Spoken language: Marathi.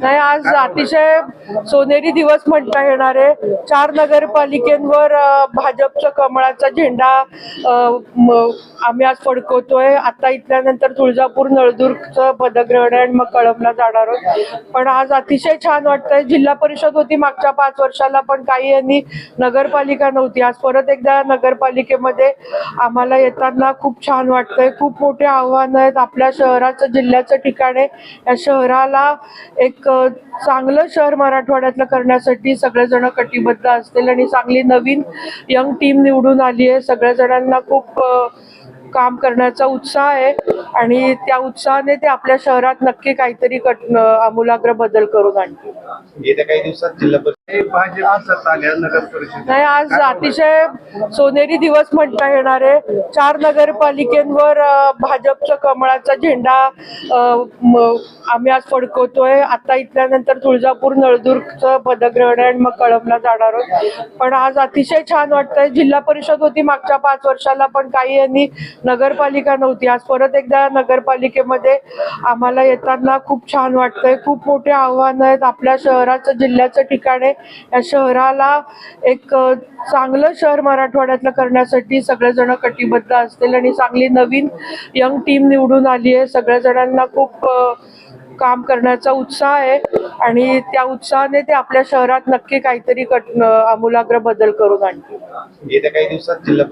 नाही आज अतिशय सोनेरी दिवस म्हणता येणार आहे. चार नगरपालिकेंवर भाजपचा कमळाचा झेंडा आम्ही आज फडकवतोय. आता इथल्यानंतर तुळजापूर नळदुर्गचं पदग्रहण आणि मग कळमला जाणार आहोत. पण आज अतिशय छान वाटतंय. जिल्हा परिषद होती मागच्या पाच वर्षाला पण काही यांनी नगरपालिका नव्हती. आज परत एकदा नगरपालिकेमध्ये आम्हाला येताना खूप छान वाटतंय. खूप मोठे आव्हानं आहेत. आपल्या शहराचं जिल्ह्याचं ठिकाण आहे. या शहराला एक चांगलं शहर मराठवाड्यातलं करण्यासाठी सगळेजण कटिबद्ध असतील आणि चांगली नवीन यंग टीम निवडून आली आहे. सगळ्या जणांना खूप काम करण्याचा उत्साह आहे. आणि त्या उत्साहाने ते आपल्या शहरात नक्की काहीतरी कट आमूलाग्र बदल करून आणतील. येत्या काही दिवसात जिल्हा परिषद भाजप सत्ता आल्या नगर परिषद. नाही आज अतिशय सोनेरी दिवस म्हणता येणार आहे. चार नगरपालिकेंवर भाजपचा कमळाचा झेंडा आम्ही आज फडकवतोय. आता इथल्यानंतर तुळजापूर नळदुर्गचं पदग्रहण आहे आणि मग कळमला जाणार आहोत. पण आज अतिशय छान वाटतंय. जिल्हा परिषद होती मागच्या पाच वर्षाला पण काही यांनी नगरपालिका नव्हती. आज परत एकदा नगरपालिकेमध्ये आम्हाला येताना खूप छान वाटतंय. खूप मोठे आव्हानं आहेत आपल्या शहराचं जिल्ह्याचं ठिकाण. आहे या शहराला एक चांगलं शहर मराठवाड्यातलं करण्यासाठी सगळेजण कटिबद्ध असतील आणि चांगली नवीन यंग टीम निवडून आली आहे. सगळ्या जणांना खूप काम करण्याचा उत्साह आहे आणि त्या उत्साहाने ते आपल्या शहरात नक्की काहीतरी कट आमूलाग्र बदल करून आणतील. येत्या काही दिवसात जिल्हा